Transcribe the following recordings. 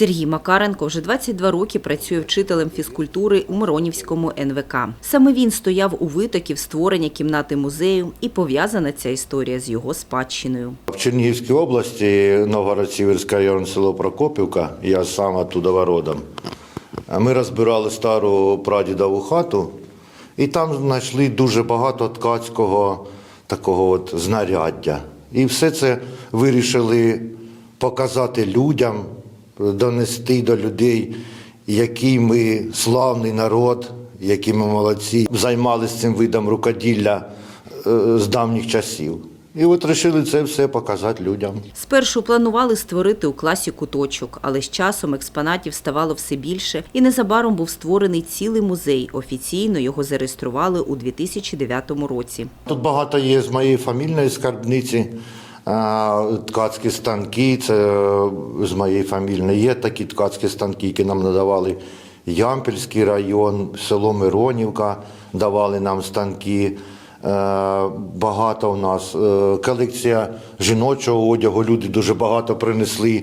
Сергій Макаренко вже 22 роки працює вчителем фізкультури у Миронівському НВК. Саме він стояв у витоків створення кімнати музею і пов'язана ця історія з його спадщиною. В Чернігівській області, Новгород-Сіверський район, село Прокопівка, я сам оттуда родом. Ми розбирали стару прадідову хату, і там знайшли дуже багато ткацького такого от знаряддя. І все це вирішили показати людям, донести до людей, який ми славний народ, які ми молодці, займалися цим видом рукоділля е, з давніх часів. І от вирішили це все показати людям. Спершу планували створити у класі куточок, але з часом експонатів ставало все більше, і незабаром був створений цілий музей. Офіційно його зареєстрували у 2009 році. Тут багато є з моєї фамільної скарбниці. Ткацькі станки, це з моєї фамільної. Є такі ткацькі станки, які нам надавали Ямпільський район, село Миронівка давали нам станки. Е, Багато у нас е, колекція жіночого одягу. Люди дуже багато принесли.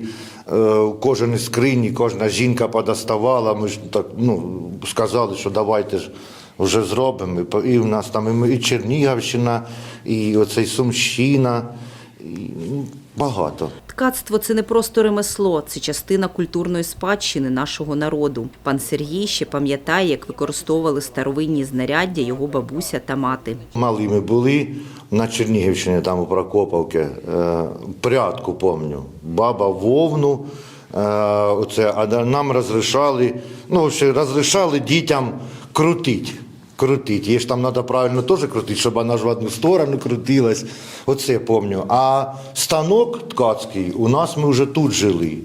Е, Кожен із скрині, кожна жінка подоставала. Ми ж так ну, сказали, що давайте ж вже зробимо. І в нас там і Чернігівщина, і оцей Сумщина, багато. Ткацтво це не просто ремесло, це частина культурної спадщини нашого народу. Пан Сергій ще пам'ятає, як використовували старовинні знаряддя його бабуся та мати. Малими були на Чернігівщині, там у Прокоповці, е, прядку помню. Баба вовну. е, Оце, а нам розрішали, ну, ще розрішали дітям крутити. Крутить. Її ж там треба правильно теж крутити, щоб вона ж в одну сторону крутилась. Оце я пам'ятаю. А станок ткацький у нас ми вже тут жили.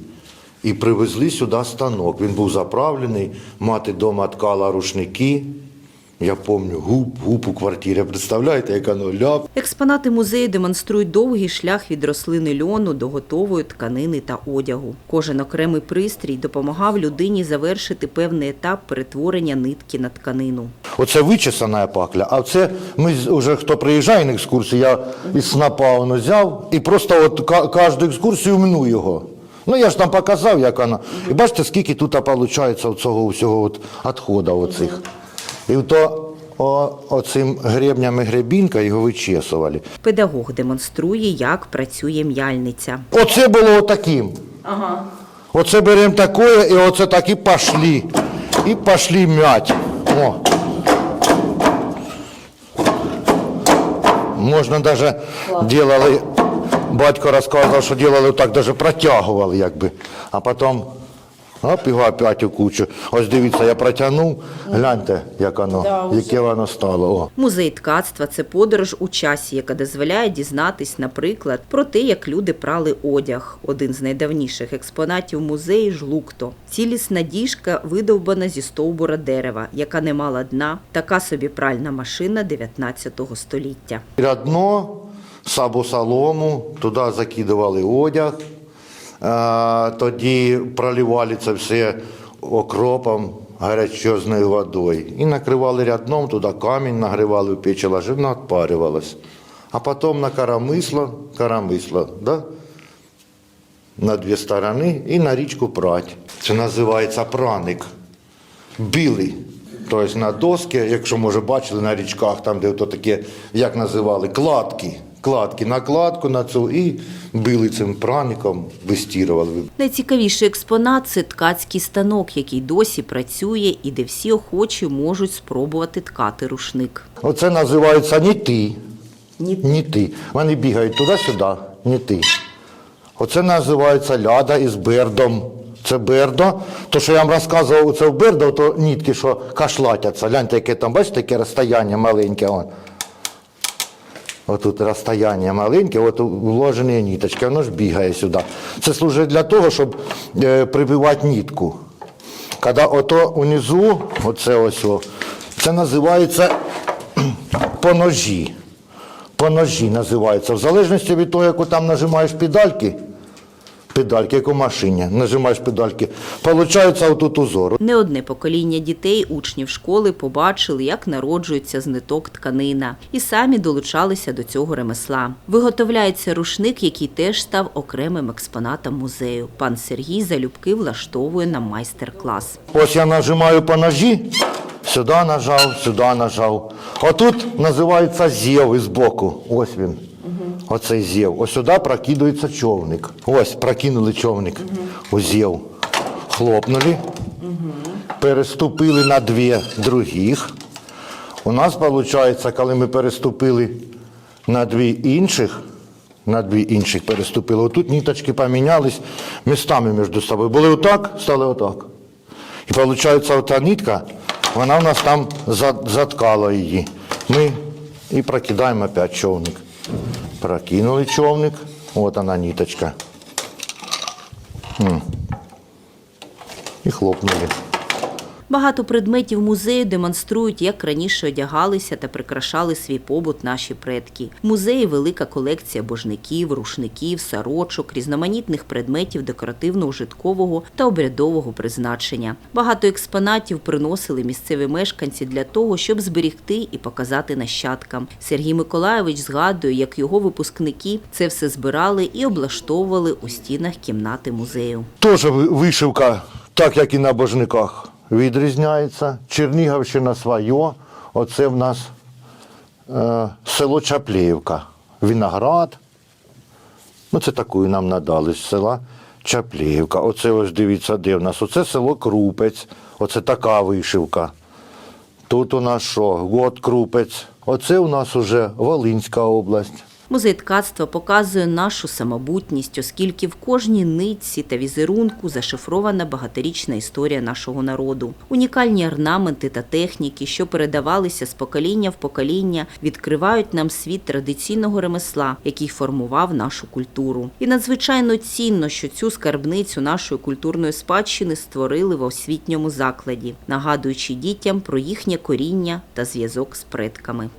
І привезли сюди станок. Він був заправлений, мати вдома ткала рушники. Я пам'ятаю, губ, губ у квартирі. Представляєте, як воно ляп. Експонати музею демонструють довгий шлях від рослини льону до готової тканини та одягу. Кожен окремий пристрій допомагав людині завершити певний етап перетворення нитки на тканину. Оце вичесана пакля, а це ми вже хто приїжджає на екскурсію, я із снапа воно взяв і просто от кожну екскурсію мну його. Ну я ж там показав, як воно. І бачите, скільки тут виходить цього всього от відходу оцих. І то о, оцим гребнями гребінка його вичесували. Педагог демонструє, як працює м'яльниця. Оце було отаким. Ага. Оце беремо таке, і оце так і пошли. І пошли м'ять. О. Можна навіть делали, батько розказував, що делали так, навіть протягували, якби. А потім оп, його опять у кучу. Ось дивіться, я протягнув, гляньте, як воно, яке воно стало. О. Музей ткацтва це подорож у часі, яка дозволяє дізнатись, наприклад, про те, як люди прали одяг. Один з найдавніших експонатів музею жлукто. Цілісна діжка видовбана зі стовбура дерева, яка не мала дна, така собі пральна машина 19 століття. Рядно, сабу солому, туди закидували одяг, тоді проливали це все окропом, гарячозною водою. І накривали рядном, туди камінь нагрівали в печі, ложили, відпарювалось. А потім на карамисло, карамисло, да? на дві сторони і на річку прать. Це називається праник. Білий. Тобто на доски, якщо може бачили на річках, там, де ото таке, як називали, кладки. Кладки на кладку на цю і били цим праником, вистірували. Найцікавіший експонат це ткацький станок, який досі працює і де всі охочі можуть спробувати ткати рушник. Оце називається ніти. Ніти. Ніти. Вони бігають туди-сюди, ніти. Оце називається ляда із бердом. Це бердо. То, що я вам розказував, це в бердо, то нітки, що кашлатяться. Гляньте, яке там, бачите, таке розстояння маленьке. Он. Отут розстояння маленьке, от вложені ніточки, воно ж бігає сюди. Це служить для того, щоб е, прибивати нітку. Коли ото унизу, оце ось, о, це називається по ножі. По ножі називається. В залежності від того, яку там нажимаєш педальки, Педальки, як у машині. Нажимаєш педальки. Получається отут узор. Не одне покоління дітей, учнів школи побачили, як народжується з ниток тканина, і самі долучалися до цього ремесла. Виготовляється рушник, який теж став окремим експонатом музею. Пан Сергій залюбки влаштовує нам майстер-клас. Ось я нажимаю по ножі, сюди нажав, сюди нажав. Отут називається зєв із боку. Ось він. Оцей зєв. Ось сюди прокидується човник. Ось прокинули човник. у зєв. Хлопнули. Переступили на дві других. У нас виходить, коли ми переступили на дві інших, на дві інших переступили, отут ниточки помінялись містами між собою. Були отак, стали отак. І виходить, ота нитка, вона в нас там заткала її. Ми і прокидаємо опять човник. Прокинули човник, Вот она ниточка. И хлопнули. Багато предметів музею демонструють, як раніше одягалися та прикрашали свій побут наші предки. В музеї велика колекція божників, рушників, сорочок, різноманітних предметів декоративно-ужиткового та обрядового призначення. Багато експонатів приносили місцеві мешканці для того, щоб зберігти і показати нащадкам. Сергій Миколайович згадує, як його випускники це все збирали і облаштовували у стінах кімнати музею. Теж ви- вишивка, так як і на божниках, відрізняється. Чернігівщина своє. Оце в нас е, село Чапліївка. Виноград. Ну, це таку нам надали з села Чапліївка. Оце ось дивіться, де в нас. Оце село Крупець. Оце така вишивка. Тут у нас що? Год Крупець. Оце у нас уже Волинська область. Музей ткацтва показує нашу самобутність, оскільки в кожній нитці та візерунку зашифрована багаторічна історія нашого народу. Унікальні орнаменти та техніки, що передавалися з покоління в покоління, відкривають нам світ традиційного ремесла, який формував нашу культуру. І надзвичайно цінно, що цю скарбницю нашої культурної спадщини створили в освітньому закладі, нагадуючи дітям про їхнє коріння та зв'язок з предками.